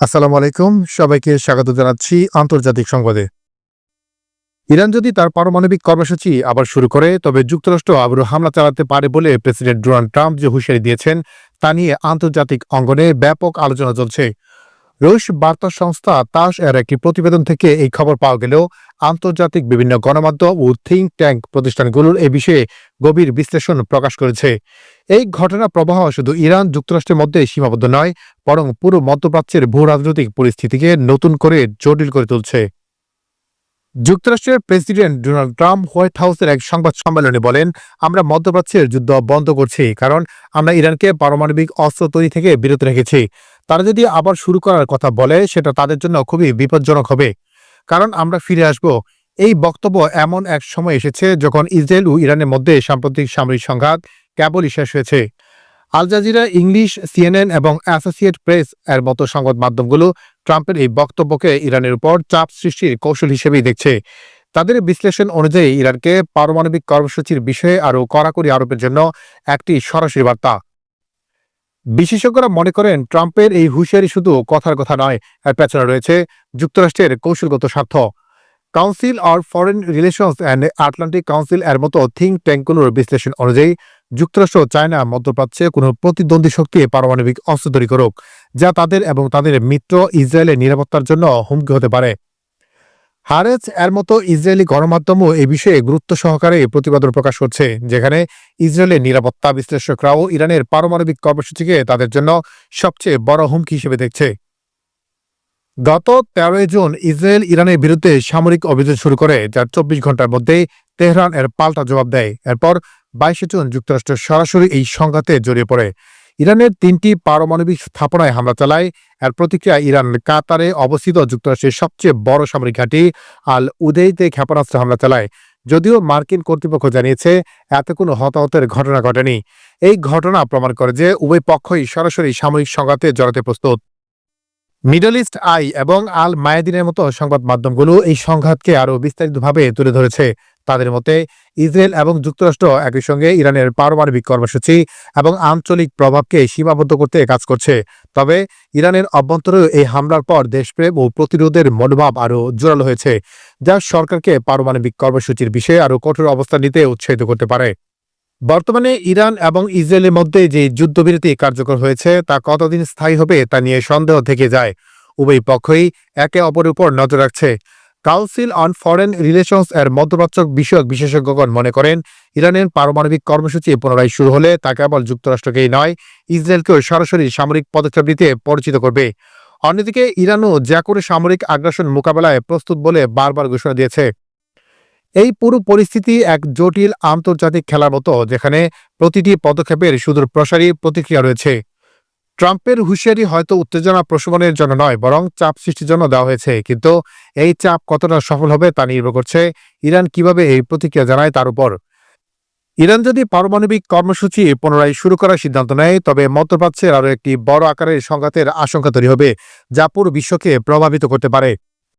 আসসালামু আলাইকুম। সবাইকে স্বাগত জানাচ্ছি আন্তর্জাতিক সংবাদে। ইরান যদি তার পারমাণবিক কর্মসূচি আবার শুরু করে, তবে যুক্তরাষ্ট্র আবারও হামলা চালাতে পারে বলে প্রেসিডেন্ট ডোনাল্ড ট্রাম্প যে হুঁশিয়ারি দিয়েছেন, তা নিয়ে আন্তর্জাতিক অঙ্গনে ব্যাপক আলোচনা চলছে। রুশ বার্তা সংস্থা তাস এর একটি প্রতিবেদন থেকে এই খবর পাওয়া গেলেও, আন্তর্জাতিক বিভিন্ন গণমাধ্যম ও থিঙ্ক ট্যাঙ্ক প্রতিষ্ঠানগুলোর এ বিষয়ে গভীর বিশ্লেষণ প্রকাশ করেছে। এই ঘটনা প্রবাহ শুধু ইরান যুক্তরাষ্ট্রের মধ্যে সীমাবদ্ধ নয়, বরং পুরো মধ্যপ্রাচ্যের ভূ রাজনৈতিক পরিস্থিতিকে নতুন করে জটিল করে তুলছে। যুক্তরাষ্ট্রের প্রেসিডেন্ট ডোনাল্ড ট্রাম্প হোয়াইট হাউসের এক সংবাদ সম্মেলনে বলেন, আমরা মধ্যপ্রাচ্যের যুদ্ধ বন্ধ করছি, কারণ আমরা ইরানকে পারমাণবিক অস্ত্র তৈরি থেকে বিরত রেখেছি। তারা যদি আবার শুরু করার কথা বলে, সেটা তাদের জন্য খুবই বিপজ্জনক হবে। কারণ আমরা ফিরে আসব। এই বক্তব্য এমন এক সময় এসেছে যখন ইসরায়েল ও ইরানের মধ্যে সাম্প্রতিক সামরিক সংঘাত কেবলই শেষ হয়েছে। আল জাজিরা, ইংলিশ, সিএনএন এবং অ্যাসোসিয়েট প্রেস এর মতো সংবাদ মাধ্যমগুলো ট্রাম্পের এই বক্তব্যকে ইরানের উপর চাপ সৃষ্টির কৌশল হিসেবেই দেখছে। তাদের বিশ্লেষণ অনুযায়ী ইরানকে পারমাণবিক কর্মসূচির বিষয়ে আরও কড়াকড়ি আরোপের জন্য একটি সরাসরি বার্তা। বিশেষজ্ঞরা মনে করেন, ট্রাম্পের এই হুঁশিয়ারি শুধু কথার কথা নয়, এর পেছনে রয়েছে যুক্তরাষ্ট্রের কৌশলগত স্বার্থ। Council or foreign relations and Atlantic council এর মতো থিঙ্ক ট্যাঙ্কগুলোর বিশ্লেষণ অনুযায়ী, যুক্তরাষ্ট্র চায় না মধ্যপ্রাচ্যে কোনো প্রতিদ্বন্দ্বী শক্তি পারমাণবিক অস্ত্র তৈরি করুক, যা তাদের এবং তাদের মিত্র ইসরায়েলের নিরাপত্তার জন্য হুমকি হতে পারে। হারেজ এর মতো ইসরায়েলি গণমাধ্যমও এই বিষয়ে গুরুত্ব সহকারে প্রতিবেদন প্রকাশ করছে, যেখানে ইসরায়েলের নিরাপত্তা বিশ্লেষকরাও ইরানের পারমাণবিক কর্মসূচিকে তাদের জন্য সবচেয়ে বড় হুমকি হিসেবে দেখছে। গত তেরোই জুন ইসরায়েল ইরানের বিরুদ্ধে সামরিক অভিযান শুরু করে যার চব্বিশ ঘণ্টার মধ্যেই তেহরান এর পাল্টা জবাব দেয়। এরপর বাইশে জুন যুক্তরাষ্ট্র সরাসরি এই সংঘাতে জড়িয়ে পড়ে। ইরানের তিনটি পারমাণবিক স্থাপনায় হামলা চালায়। এর প্রতিক্রিয়া ইরান কাতারে অবস্থিত যুক্তরাষ্ট্রের সবচেয়ে বড় সামরিক ঘাঁটি আল উদেইতে ক্ষেপণাস্ত্র হামলা চালায়। যদিও মার্কিন কর্তৃপক্ষ জানিয়েছে, এতে কোনো হতাহতের ঘটনা ঘটেনি। এই ঘটনা প্রমাণ করে যে উভয় পক্ষই সরাসরি সামরিক সংঘাতে জড়াতে প্রস্তুত। মিডল ইস্ট আই এবং আল মায়াদিনের মতো সংবাদ মাধ্যমগুলো এই সংঘাতকে আরও বিস্তারিতভাবে তুলে ধরেছে। তাদের মতে, ইসরায়েল এবং যুক্তরাষ্ট্র একই সঙ্গে ইরানের পারমাণবিক কর্মসূচি এবং আঞ্চলিক প্রভাবকে সীমাবদ্ধ করতে কাজ করছে। তবে ইরানের অভ্যন্তরেও এই হামলার পর দেশপ্রেম ও প্রতিরোধের মনোভাব আরও জোরালো হয়েছে, যা সরকারকে পারমাণবিক কর্মসূচির বিষয়ে আরও কঠোর অবস্থান নিতে উৎসাহিত করতে পারে। বর্তমানে ইরান এবং ইসরায়েলের মধ্যে যে যুদ্ধবিরতি কার্যকর হয়েছে, তা কতদিন স্থায়ী হবে তা নিয়ে সন্দেহ থেকে যায়। উভয় পক্ষই একে অপরের উপর নজর রাখছে। কাউন্সিল অন ফরেন রিলেশনস এর মধ্যপ্রাচ্য বিষয়ক বিশেষজ্ঞগণ মনে করেন, ইরানের পারমাণবিক কর্মসূচি পুনরায় শুরু হলে তা কেবল যুক্তরাষ্ট্রকেই নয়, ইসরায়েলকেও সরাসরি সামরিক পদক্ষেপ নিতে পরিচিত করবে। অন্যদিকে ইরানও যা করে সামরিক আগ্রাসন মোকাবেলায় প্রস্তুত বলে বারবার ঘোষণা দিয়েছে। এই পুরো পরিস্থিতি এক জটিল আন্তর্জাতিক খেলার মতো, যেখানে প্রতিটি পদক্ষেপের সুদূর প্রসারী প্রতিক্রিয়া রয়েছে। ট্রাম্পের হুঁশিয়ারি হয়তো উত্তেজনা প্রশমনের জন্য নয়, বরং চাপ সৃষ্টির জন্য দেওয়া হয়েছে। কিন্তু এই চাপ কতটা সফল হবে তা নির্ভর করছে ইরান কীভাবে এই প্রতিক্রিয়া জানায় তার উপর। ইরান যদি পারমাণবিক কর্মসূচি পুনরায় শুরু করার সিদ্ধান্ত নেয়, তবে মধ্যপ্রাচ্যের আরও একটি বড় আকারের সংঘাতের আশঙ্কা তৈরি হবে, যা পুরো বিশ্বকে প্রভাবিত করতে পারে।